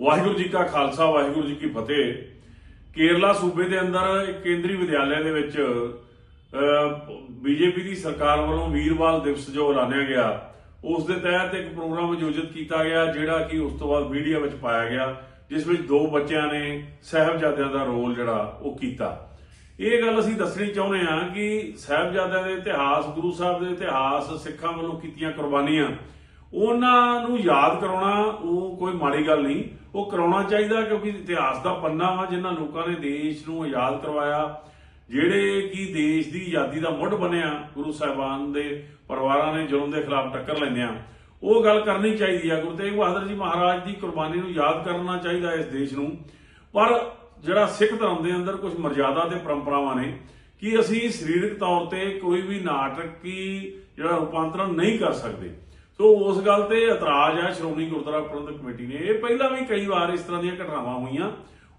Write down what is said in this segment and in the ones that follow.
ਵਾਹਿਗੁਰੂ ਜੀ ਕਾ ਖਾਲਸਾ, ਵਾਹਿਗੁਰੂ ਜੀ ਕੀ ਫਤਿਹ। ਕੇਰਲਾ ਸੂਬੇ ਦੇ ਅੰਦਰ ਕੇਂਦਰੀ ਵਿਦਿਆਲਿਆ ਦੇ ਵਿੱਚ ਬੀਜੇਪੀ ਦੀ ਸਰਕਾਰ ਵੱਲੋਂ ਵੀਰਵਾਲ ਦਿਵਸ ਜੋ ਐਲਾਨਿਆ ਗਿਆ, ਉਸ ਦੇ ਤਹਿਤ ਇੱਕ ਪ੍ਰੋਗਰਾਮ ਆਯੋਜਿਤ ਕੀਤਾ ਗਿਆ, ਜਿਹੜਾ ਕਿ ਉਸ ਤੋਂ ਬਾਅਦ ਮੀਡੀਆ ਵਿੱਚ ਪਾਇਆ ਗਿਆ, ਜਿਸ ਵਿੱਚ ਦੋ ਬੱਚਿਆਂ ਨੇ ਸਾਹਿਬਜ਼ਾਦਿਆਂ ਦਾ ਰੋਲ ਜਿਹੜਾ, ਉਹ ਕੀਤਾ। ਇਹ ਗੱਲ ਅਸੀਂ ਦੱਸਣੀ ਚਾਹੁੰਦੇ ਹਾਂ ਕਿ ਸਾਹਿਬਜ਼ਾਦਿਆਂ ਦੇ ਇਤਿਹਾਸ, ਗੁਰੂ ਸਾਹਿਬ ਦੇ ਇਤਿਹਾਸ, ਸਿੱਖਾਂ ਵੱਲੋਂ ਕੀਤੀਆਂ ਕੁਰਬਾਨੀਆਂ ਉਹਨਾਂ ਨੂੰ ਯਾਦ ਕਰਾਉਣਾ ਉਹ ਕੋਈ ਮਾੜੀ ਗੱਲ ਨਹੀਂ। ਉਹ ਕਰਾਉਣਾ ਚਾਹੀਦਾ ਕਿਉਂਕਿ ਇਤਿਹਾਸ ਦਾ ਪੰਨਾ ਵਾ ਜਿਨ੍ਹਾਂ ਲੋਕਾਂ ਨੇ ਦੇਸ਼ ਨੂੰ ਆਜ਼ਾਦ ਕਰਵਾਇਆ। ਜਿਹੜੇ ਕਿ ਦੇਸ਼ ਦੀ ਆਜ਼ਾਦੀ ਦਾ ਮੁੱਢ ਬਣਿਆ, ਗੁਰੂ ਸਾਹਿਬਾਨ ਦੇ ਪਰਿਵਾਰਾਂ ਨੇ ਜ਼ੁਲਮ ਦੇ ਖਿਲਾਫ ਟੱਕਰ ਲੈਂਦੇ ਲੈਂਦਿਆਂ ਉਹ ਗੱਲ ਕਰਨੀ ਚਾਹੀਦੀ ਆ, ਗੁਰੂ ਤੇਗ ਬਹਾਦਰ ਜੀ ਮਹਾਰਾਜ ਦੀ ਕੁਰਬਾਨੀ ਨੂੰ ਯਾਦ ਕਰਨਾ ਚਾਹੀਦਾ ਇਸ ਦੇਸ਼ ਨੂੰ। ਪਰ ਜਿਹੜਾ ਸਿੱਖ ਧਰਮ ਦੇ ਅੰਦਰ ਕੁਝ ਮਰਜ਼ਾਦਾ ਤੇ ਪਰੰਪਰਾਵਾਂ ਨੇ, ਕਿ ਅਸੀਂ ਸਰੀਰਕ ਤੌਰ ਤੇ ਕੋਈ ਵੀ ਨਾਟਕੀ ਜਿਹੜਾ ਰੂਪਾਂਤਰਣ ਨਹੀਂ ਕਰ ਸਕਦੇ। ਸੋ ਉਸ ਗੱਲ ਤੇ ਇਤਰਾਜ਼ ਹੈ ਸ਼੍ਰੋਮਣੀ ਗੁਰਦੁਆਰਾ ਪ੍ਰਬੰਧਕ ਕਮੇਟੀ ਨੇ। ਇਹ ਪਹਿਲਾਂ ਵੀ ਕਈ ਵਾਰ ਇਸ ਤਰ੍ਹਾਂ ਦੀਆਂ ਘਟਨਾਵਾਂ ਹੋਈਆਂ।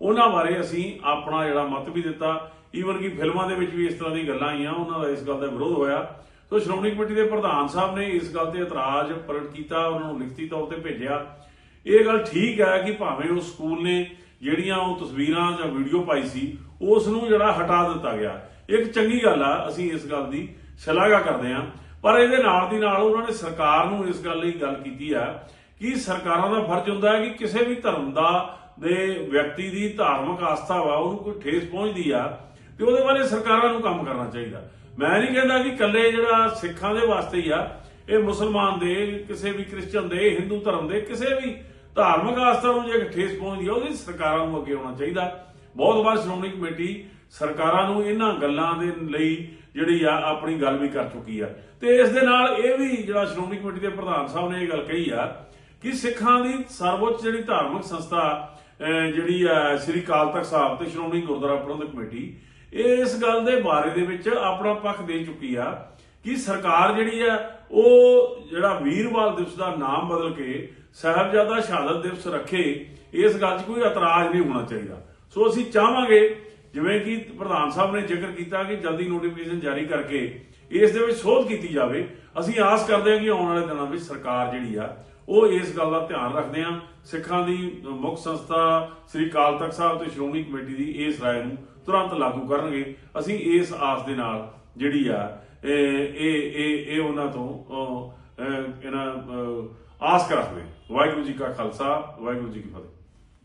ਉਹਨਾਂ ਬਾਰੇ ਅਸੀਂ ਆਪਣਾ ਜਿਹੜਾ ਮਤ ਵੀ ਦਿੱਤਾ। ਈਵਨ ਕਿ ਫਿਲਮਾਂ ਦੇ ਵਿੱਚ ਵੀ ਇਸ ਤਰ੍ਹਾਂ ਦੀ ਗੱਲਾਂ ਆਈਆਂ। ਉਹਨਾਂ ਦਾ ਇਸ ਗੱਲ ਦਾ ਵਿਰੋਧ ਹੋਇਆ। ਸੋ ਸ਼੍ਰੋਮਣੀ ਕਮੇਟੀ ਦੇ ਪ੍ਰਧਾਨ ਸਾਹਿਬ ਨੇ ਇਸ ਗੱਲ ਤੇ ਇਤਰਾਜ਼ ਪ੍ਰਗਟ ਕੀਤਾ। ਉਹਨਾਂ ਨੂੰ ਲਿਖਤੀ ਤੌਰ ਤੇ ਭੇਜਿਆ। ਇਹ ਗੱਲ ਠੀਕ ਹੈ ਕਿ ਭਾਵੇਂ ਉਹ ਸਕੂਲ ਨੇ ਜਿਹੜੀਆਂ ਉਹ ਤਸਵੀਰਾਂ ਜਾਂ ਵੀਡੀਓ ਪਾਈ ਸੀ, ਉਸ ਨੂੰ ਜਿਹੜਾ ਹਟਾ ਦਿੱਤਾ ਗਿਆ। ਇੱਕ ਚੰਗੀ ਗੱਲ ਆ, ਅਸੀਂ ਇਸ ਗੱਲ ਦੀ ਸ਼ਲਾਘਾ ਕਰਦੇ ਹਾਂ। ਪਰ ਇਹਦੇ ਨਾਲ ਦੀ ਨਾਲ ਉਹਨਾਂ ਨੇ ਸਰਕਾਰ ਨੂੰ ਇਸ ਗੱਲ ਲਈ ਗੱਲ ਕੀਤੀ ਆ ਕਿ ਸਰਕਾਰਾਂ ਦਾ ਫਰਜ਼ ਹੁੰਦਾ ਹੈ ਕਿ ਕਿਸੇ ਵੀ ਧਰਮ ਦਾ, ਦੇ ਵਿਅਕਤੀ ਦੀ ਧਾਰਮਿਕ ਆਸਥਾ ਵਾ, ਉਹਨੂੰ ਕੋਈ ਠੇਸ ਪਹੁੰਚਦੀ ਆ, ਤੇ ਉਹਦੇ ਬਾਰੇ ਸਰਕਾਰਾਂ ਨੂੰ ਕੰਮ ਕਰਨਾ ਚਾਹੀਦਾ। ਮੈਂ ਨਹੀਂ ਕਹਿੰਦਾ ਕਿ ਇਕੱਲੇ ਜਿਹੜਾ ਸਿੱਖਾਂ ਦੇ ਵਾਸਤੇ ਹੀ ਆ, ਇਹ ਮੁਸਲਮਾਨ ਦੇ, ਕਿਸੇ ਵੀ ਕ੍ਰਿਸਚੀਅਨ ਦੇ, ਹਿੰਦੂ ਧਰਮ ਦੇ, ਕਿਸੇ ਵੀ ਧਾਰਮਿਕ ਆਸਥਾ ਨੂੰ ਜੇ ਠੇਸ ਪਹੁੰਚਦੀ ਆ, ਉਹਦੀ ਸਰਕਾਰਾਂ ਨੂੰ ਅੱਗੇ ਆਉਣਾ ਚਾਹੀਦਾ। ਬਹੁਤ ਵਾਰ ਸ਼੍ਰੋਮਣੀ ਕਮੇਟੀ ਸਰਕਾਰਾਂ ਨੂੰ ਇਹਨਾਂ ਗੱਲਾਂ ਦੇ ਲਈ ਜਿਹੜੀ ਆ ਆਪਣੀ ਗੱਲ ਵੀ ਕਰ ਚੁੱਕੀ ਆ। ਤੇ ਇਸ ਦੇ ਨਾਲ ਇਹ ਵੀ ਜਿਹੜਾ ਸ਼੍ਰੋਮਣੀ ਕਮੇਟੀ ਦੇ ਪ੍ਰਧਾਨ ਸਾਹਿਬ ਨੇ ਇਹ ਗੱਲ ਕਹੀ ਆ ਕਿ ਸਿੱਖਾਂ ਦੀ ਸਰਵਉੱਚ ਜਿਹੜੀ ਧਾਰਮਿਕ ਸੰਸਥਾ ਜਿਹੜੀ ਆ ਸ੍ਰੀ ਅਕਾਲ ਤਖਤ ਸਾਹਿਬ ਤੇ ਸ਼੍ਰੋਮਣੀ ਗੁਰਦੁਆਰਾ ਪ੍ਰਬੰਧਕ ਕਮੇਟੀ ਇਸ ਗੱਲ ਦੇ ਬਾਰੇ ਦੇ ਵਿੱਚ ਆਪਣਾ ਪੱਖ ਦੇ ਚੁੱਕੀ ਆ ਕਿ ਸਰਕਾਰ ਜਿਹੜੀ ਆ, ਉਹ ਜਿਹੜਾ ਵੀਰਵਾਲ ਦਿਵਸ ਦਾ ਨਾਮ ਬਦਲ ਕੇ ਸਾਹਿਬਜ਼ਾਦਾ ਸ਼ਹਾਦਤ ਦਿਵਸ ਰੱਖੇ, ਇਸ ਗੱਲ 'ਚ ਕੋਈ ਇਤਰਾਜ਼ ਨਹੀਂ ਹੋਣਾ ਚਾਹੀਦਾ। ਸੋ ਅਸੀਂ ਚਾਹਾਂਗੇ, ਜਿਵੇਂ ਕਿ ਪ੍ਰਧਾਨ ਸਾਹਿਬ ਨੇ ਜ਼ਿਕਰ ਕੀਤਾ ਕਿ ਜਲਦੀ ਨੋਟੀਫਿਕੇਸ਼ਨ ਜਾਰੀ ਕਰਕੇ ਇਸ ਦੇ ਵਿੱਚ ਸੋਧ ਕੀਤੀ ਜਾਵੇ, ਅਸੀਂ ਆਸ ਕਰਦੇ ਹਾਂ ਕਿ ਆਉਣ ਵਾਲੇ ਦਿਨਾਂ ਵਿੱਚ ਸਰਕਾਰ ਜਿਹੜੀ ਆ, ਉਹ ਇਸ ਗੱਲ ਦਾ ਧਿਆਨ ਰੱਖਦੇ ਆ ਸਿੱਖਾਂ ਦੀ ਮੁੱਖ ਸੰਸਥਾ ਸ੍ਰੀ ਅਕਾਲ ਤਖਤ ਸਾਹਿਬ ਤੇ ਸ਼੍ਰੋਮਣੀ ਕਮੇਟੀ ਦੀ ਇਸ ਰਾਏ ਨੂੰ ਤੁਰੰਤ ਲਾਗੂ ਕਰਨਗੇ। ਅਸੀਂ ਇਸ ਆਸ ਦੇ ਨਾਲ ਜਿਹੜੀ ਆ, ਇਹ ਇਹ ਇਹ ਉਹਨਾਂ ਤੋਂ ਇਹਨਾਂ ਆਸ ਰੱਖਦੇ ਹਾਂ। ਵਾਹਿਗੁਰੂ ਜੀ ਕਾ ਖਾਲਸਾ, ਵਾਹਿਗੁਰੂ ਜੀ ਕੀ ਫਤਿਹ।